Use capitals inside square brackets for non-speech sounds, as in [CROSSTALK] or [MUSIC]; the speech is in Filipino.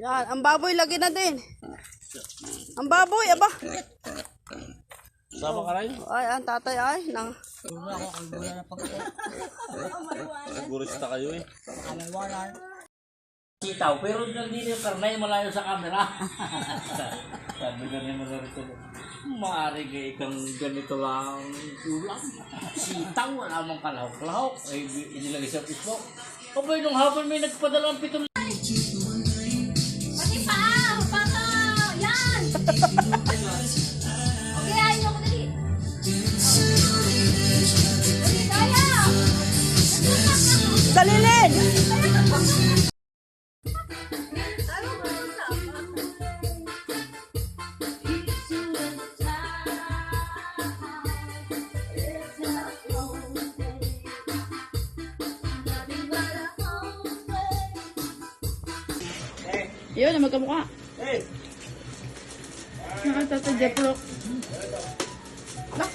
Yan, ang baboy lagi na din. Ang baboy, aba. Sama ka rin? Ay, ang tatay ay. Nang, Sigurista kayo eh. Sitaw, pero hindi yung karnay malayo sa camera. [LAUGHS] Sabi ka naman na rito, maaari ka ikang ganito lang ulam. Sitaw, wala mong kalahok-lahok. Ay, inilagay sa Facebook. Abay, nung hapon may nagpadala ng pitong Salilin! Ano ba yung sama? Yun, ang magkamukha. Nakatata Jeprok. Nak,